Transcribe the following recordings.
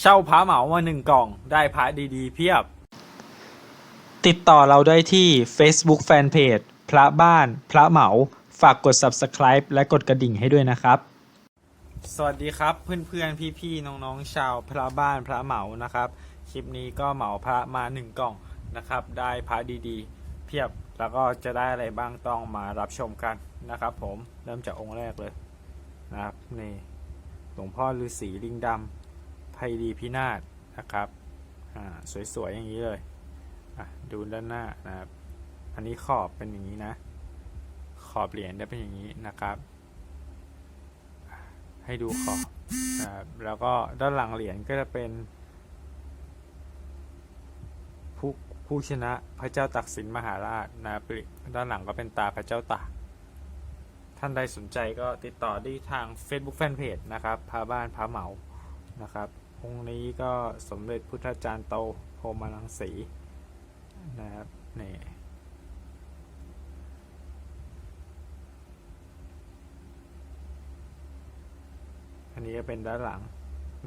เช่าพระเหมามาหนึ่งกล่องได้พระดีๆ เพียบ ติดต่อเราได้ที่ Facebook Fanpage พระบ้านพระเหมา ฝากกด Subscribe และกดกระดิ่งให้ด้วยนะครับ สวัสดีครับเพื่อนๆ พี่ๆ น้องๆ ชาวพระบ้านพระเหมานะครับ คลิปนี้ก็เหมาพระมาหนึ่งกล่องนะครับ ได้พระดีๆ เพียบแล้วก็จะได้อะไรบ้างต้องมารับชมกันนะครับ ผมเริ่มจากองค์แรกเลยนะครับนี่หลวงพ่อฤาษีลิงดำ ไพดีพินาศนะครับอ่าสวยๆอย่างนี้เลยดูด้านหน้านะครับ อันนี้ขอบเป็นอย่างนี้นะ ขอบเหรียญจะเป็นอย่างนี้นะครับ ให้ดูขอบนะครับแล้วก็ด้านหลังเหรียญก็จะเป็น ผู้ผู้ชนะพระเจ้าตักสินมหาราชนะครับด้านหลังก็เป็นตาพระเจ้าตากท่านใดสนใจก็ติดต่อได้ทาง Facebook Fanpage นะครับ พาบ้านพาเหมานะครับ องค์นี้ก็สมเด็จพุทธจารย์โตโพมาลังสีนะครับนี่อันนี้ก็เป็นด้านหลัง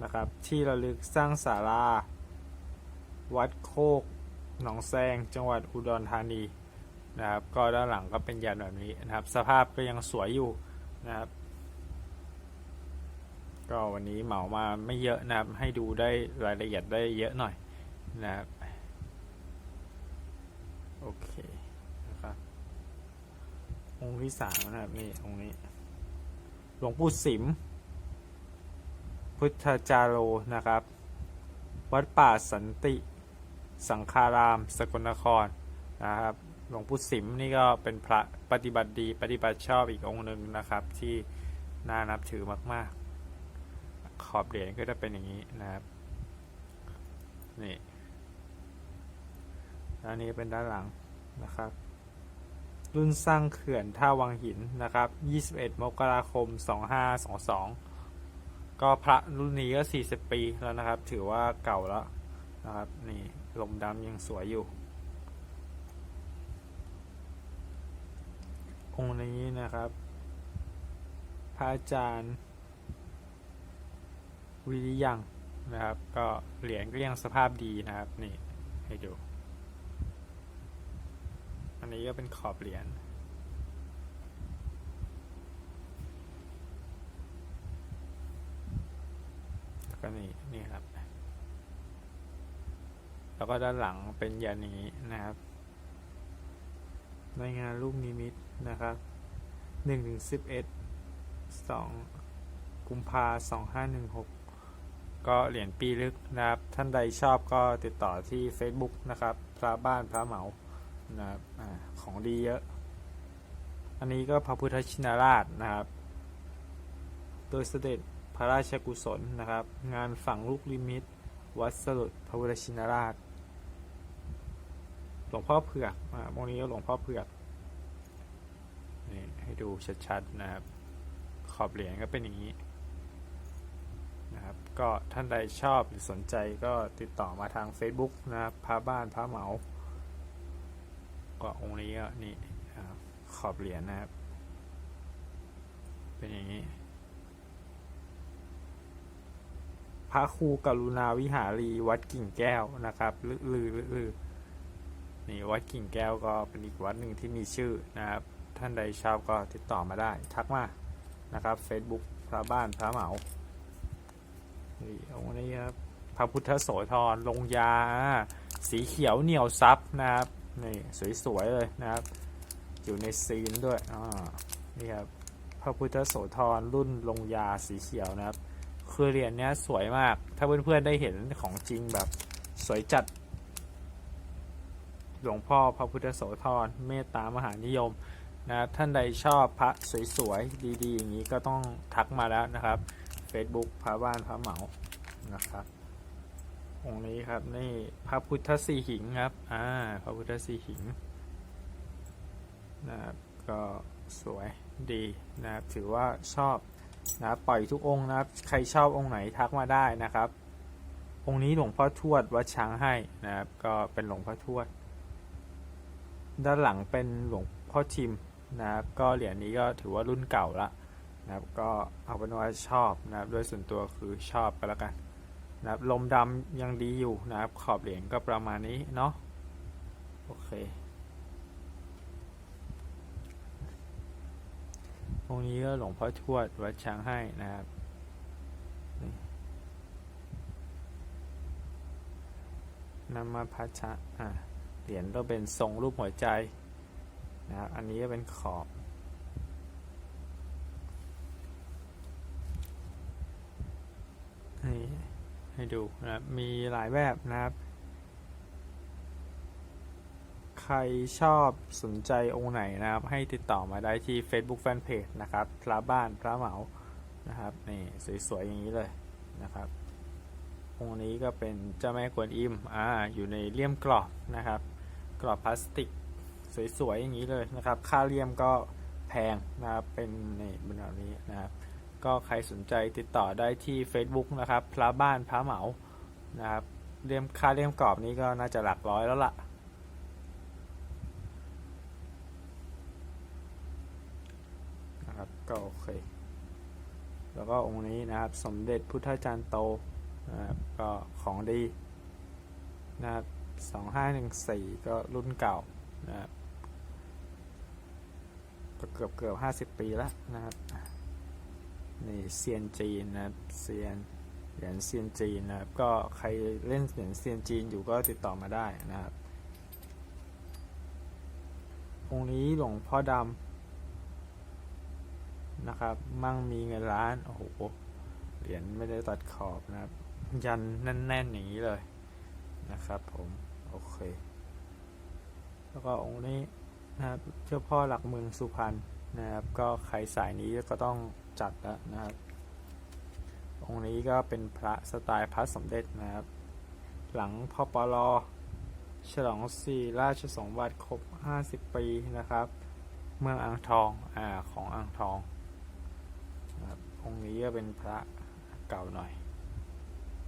นะครับ ที่ระลึกสร้างศาลา วัดโคกหนองแซงจังหวัดอุดรธานีนะครับ ก็ด้านหลังก็เป็นยันแบบนี้นะครับ สภาพก็ยังสวยอยู่นะครับ ก็วันนี้เหมามาไม่เยอะนะครับ ให้ดูได้รายละเอียดได้เยอะหน่อยนะครับ โอเคนะครับองค์ที่สามนะครับนี่องค์นี้ หลวงปู่สิม พุทธจาโรนะครับ วัดป่าสันติ สังฆาราม สกลนครนะครับ หลวงปู่สิมนี่ก็เป็นพระปฏิบัติดี ปฏิบัติชอบอีกองค์หนึ่งนะครับ ที่น่านับถือมาก ๆ ขอบเหรียญก็จะเป็นอย่างนี้นะครับ นี่ด้านนี้เป็นด้านหลังนะครับ รุ่นสร้างเขื่อนท่าวังหินนะครับ 21 มกราคม 2522 ก็พระรุ่นนี้ก็ 40 ปีแล้วนะครับ ถือว่าเก่าแล้วนะครับ นี่ลมดำยังสวยอยู่ องค์นี้นะครับ พระอาจารย์ วิริยังนะครับ ก็เหรียญก็ยังสภาพดีนะครับนี่ให้ดู อันนี้ก็เป็นขอบเหรียญแล้วก็นี่นี่ครับ แล้วก็ด้านหลังเป็นยันนี้นะครับ ในงานลูกนิมิตนะครับหนึ่งถึงสิบเอ็ดสองกุมภาสองห้าหนึ่งหก ก็เหรียญปีลึกนะครับ ท่านใดชอบก็ติดต่อที่ Facebook นะครับ พระบ้านพระเหมานะครับอของดีเยอะ อันนี้ก็พระพุทธชินราชนะครับ โดยเสด็จพระราชกุศลนะครับ งานฝังลูกลิมิต วัดสรุดพระพุทธชินราช หลวงพ่อเผือกอ่าพวกนี้หลวงพ่อเผือกนี่ให้ดูชัดๆนะครับ ขอบเหรียญก็เป็นอย่างนี้ นะครับ ก็ท่านใดชอบหรือสนใจก็ติดต่อมาทาง Facebook นะครับพระบ้านพระเหมา ก็องค์นี้ก็นี่ขอบเหรียญนะครับ เป็นอย่างนี้ พระครูกรุณาวิหารีวัดกิ่งแก้วนะครับลือลือลือลือนี่วัดกิ่งแก้วก็เป็นอีกวัดหนึ่งที่มีชื่อนะครับ ท่านใดชอบก็ติดต่อมาได้ ทักมานะครับ Facebook พระบ้านพระเหมา องนี้ครับพระพุทธโสธรลงยา สีเขียวเหนียวซับนะครับนี่สวยๆเลยนะครับ อยู่ในซีนด้วยอ่านี่ครับพระพุทธโสธรรุ่นลงยาสีเขียวนะครับ คือเหรียญเนี้ยสวยมาก ถ้าเพื่อนๆได้เห็นของจริงแบบสวยจัด หลวงพ่อพระพุทธโสธรเมตตามหานิยมนะครับท่านใดชอบพระสวยๆดีๆ อย่างนี้ก็ต้องทักมาแล้วนะครับ Facebook พระบ้านพระเหมา นะครับองค์นี้ครับนี่พระพุทธสีหิงครับอ่าพระพุทธสีหิงนะครับก็สวยดีนะครับถือว่าชอบนะครับปล่อยทุกองค์นะครับใครชอบองค์ไหนทักมาได้นะครับ องค์นี้หลวงพ่อทวดวัดช้างให้นะครับก็เป็นหลวงพ่อทวด ด้านหลังเป็นหลวงพ่อชิมนะครับก็เหรียญนี้ก็ถือว่ารุ่นเก่าละนะครับก็เอาเป็นว่าชอบนะครับโดยส่วนตัวคือชอบไปแล้วกัน นะครับลมดำยังดีอยู่นะครับ ขอบเหรียญก็ประมาณนี้เนาะโอเคตรงนี้ก็หลวงพ่อทวดวัดช้างให้นะครับนี่นำมาพัชะอะเหรียญก็เป็นทรงรูปหัวใจนะครับ อันนี้ก็เป็นขอบ ให้ ให้ดูนะครับ มีหลายแบบนะครับ ใครชอบสนใจองค์ไหนนะครับ ให้ติดต่อมาได้ที่ Facebook Fanpage นะครับพระบ้านพระเหมานะครับนี่สวยๆอย่างนี้เลยนะครับองค์นี้ก็เป็นเจ้าแม่กวนอิมอ่าอยู่ในเลี่ยมกรอบนะครับ กรอบพลาสติกสวยๆอย่างนี้เลยนะครับ ค่าเลี่ยมก็แพงนะครับเป็นนี่เป็นแบบนี้นะครับ ก็ใครสนใจติดต่อได้ที่ Facebook นะครับ พระบ้านพระเหมานะครับเลี่ยมค่าเลี่ยมกรอบนี้ก็น่าจะหลักร้อยแล้วล่ะ นะครับก็โอเค แล้วก็องค์นี้นะครับสมเด็จพุทธจารย์โตนะครับก็ของดีนะครับ2514ก็รุ่นเก่านะครับเกือบเกือบห้าสิบปีแล้วนะครับ นี่เซียนจีนนะครับเซียนเหรียญเซียนจีนนะครับ ก็ใครเล่นเหรียญเซียนจีนอยู่ก็ติดต่อมาได้นะครับองค์นี้หลวงพ่อดำนะครับ มั่งมีเงินล้าน โอ้โห เหรียญไม่ได้ตัดขอบนะครับ ยันแน่นๆอย่างนี้เลยนะครับผม โอเค แล้วก็องค์นี้นะครับ เจ้าพ่อหลักเมืองสุพรรณ นะครับ ก็ใครสายนี้ก็ต้องจัดแล้วนะครับ องค์นี้ก็เป็นพระสไตล์พระสมเด็จนะครับ หลังพปลฉลองสี่ราชสมบัติครบ 50 ปีนะครับ เมืองอ่างทองอ่าของอ่างทองนะครับองค์นี้ก็เป็นพระเก่าหน่อย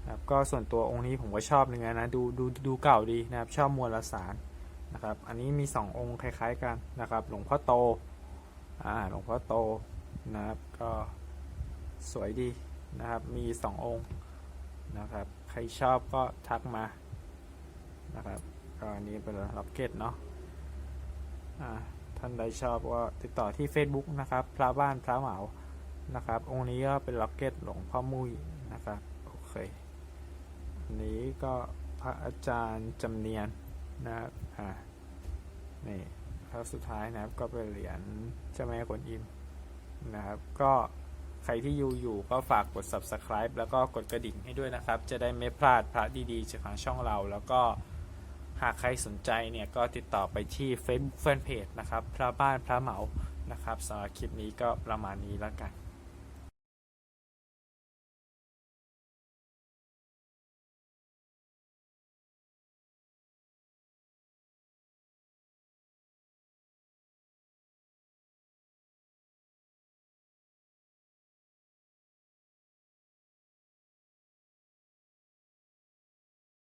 นะครับก็ส่วนตัวองค์นี้ผมก็ชอบเนื้อนะดูดูดูเก่าดีนะครับ ชอบมวลสารนะครับ อันนี้มีสององค์คล้าย ๆ กันนะครับ หลวงพ่อโต อ่าหลวงพ่อโตนะครับก็สวยดีนะครับ มีสององค์นะครับ ใครชอบก็ทักมานะครับก็อันนี้เป็นล็อกเก็ตเนาะอ่าท่านใดชอบก็ติดต่อที่ Facebook นะครับ พระบ้านพระเหมานะครับ องค์นี้ก็เป็นล็อกเก็ตหลวงพ่อมุ้ยนะครับโอเคอันนี้ก็พระอาจารย์จำเนียนนะครับอ่านี่ ครั้วสุดท้ายนะครับ ก็เป็นเหรียญเจ้าแม่กวนอิมนะครับ ก็ใครที่อยู่อยู่ก็ฝากกด subscribe แล้วก็กดกระดิ่งให้ด้วยนะครับ จะได้ไม่พลาดพระดีๆจากทางช่องเรา แล้วก็หากใครสนใจเนี่ยก็ติดต่อไปที่ Facebook Fanpage นะครับ พระบ้านพระเหมานะครับสำหรับคลิปนี้ก็ประมาณนี้แล้วกัน